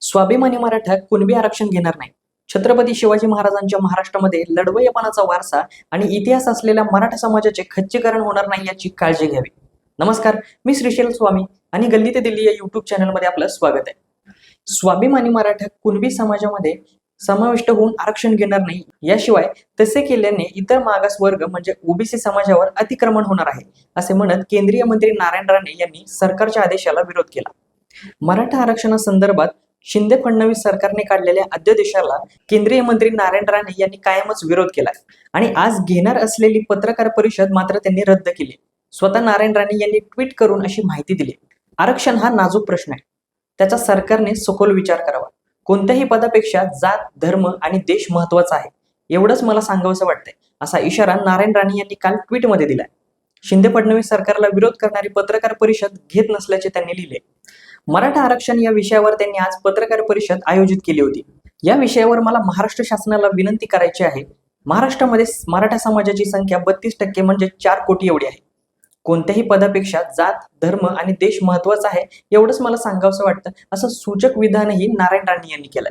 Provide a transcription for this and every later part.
स्वाभिमानी मराठा कुणबी आरक्षण घेणार नाही. छत्रपती शिवाजी महाराजांच्या महाराष्ट्रामध्ये लढवयपणाचा वारसा आणि इतिहास असलेल्या मराठा समाजाचे खच्चीकरण होणार नाही याची काळजी घ्यावी. नमस्कार मी श्रीशैल स्वामी आणि गल्ली ते दिल्ली या युट्यूब चॅनलमध्ये आपलं स्वागत आहे. स्वाभिमानी मराठा कुणबी समाजामध्ये समाविष्ट होऊन आरक्षण घेणार नाही याशिवाय तसे केल्याने इतर मागास वर्ग म्हणजे ओबीसी समाजावर अतिक्रमण होणार आहे असे म्हणत केंद्रीय मंत्री नारायण राणे यांनी सरकारच्या आदेशाला विरोध केला. मराठा आरक्षणासंदर्भात शिंदे फडणवीस सरकारने काढलेल्या अध्यादेशाला केंद्रीय मंत्री नारायण राणे यांनी कायमच विरोध केला. आणि आज घेणार असलेली पत्रकार परिषद मात्र त्यांनी रद्द केली. स्वतः नारायण राणे यांनी ट्विट करून अशी माहिती दिली. आरक्षण हा नाजूक प्रश्न आहे. त्याचा सरकारने सखोल विचार करावा. कोणत्याही पदापेक्षा जात धर्म आणि देश महत्त्वाचा आहे. एवढंच मला सांगावंसं वाटतंय असा इशारा नारायण राणे यांनी काल ट्विटमध्ये दिलाय. शिंदे फडणवीस सरकारला विरोध करणारी पत्रकार परिषद घेत नसल्याचे त्यांनी लिहिले. मराठा आरक्षण या विषयावर त्यांनी आज पत्रकार परिषद आयोजित केली होती. या विषयावर मला महाराष्ट्र शासनाला विनंती करायची आहे. महाराष्ट्रामध्ये मराठा समाजाची संख्या बत्तीस टक्के म्हणजे चार कोटी एवढी आहे. कोणत्याही पदापेक्षा जात धर्म आणि देश महत्त्वाचा आहे एवढंच मला सांगावंसं वाटतं असं सूचक विधानही नारायण राणे यांनी केलंय.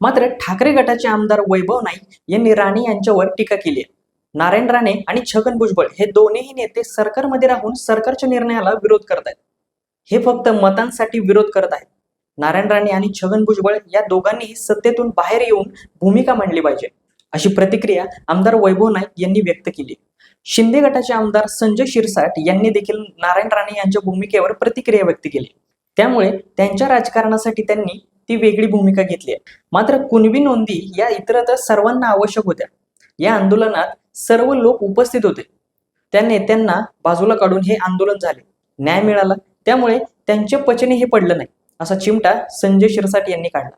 मात्र ठाकरे गटाचे आमदार वैभव नाईक यांनी राणे यांच्यावर टीका केली आहे. नारायण राणे आणि छगन भुजबळ हे दोन्ही नेते सरकारमध्ये राहून सरकारच्या निर्णयाला विरोध करत आहेत हे फक्त मतांसाठी विरोध करत आहेत. नारायण राणे आणि छगन भुजबळ या दोघांनीही सत्तेतून बाहेर येऊन भूमिका मांडली पाहिजे अशी प्रतिक्रिया आमदार वैभव नाईक यांनी व्यक्त केली. शिंदे गटाचे आमदार संजय शिरसाट यांनी देखील नारायण राणे यांच्या भूमिकेवर प्रतिक्रिया व्यक्त केली. त्यामुळे त्यांच्या राजकारणासाठी त्यांनी ती वेगळी भूमिका घेतली आहे. मात्र कुणबी नोंदी या इतरत्र सर्वांना आवश्यक होत्या. या आंदोलनात सर्व लोक उपस्थित होते. त्या नेत्यांना बाजूला काढून हे आंदोलन झाले. न्याय मिळाला त्यामुळे त्यांचे पचनी हे पडलं नाही असा चिमटा संजय शिरसाट यांनी काढला.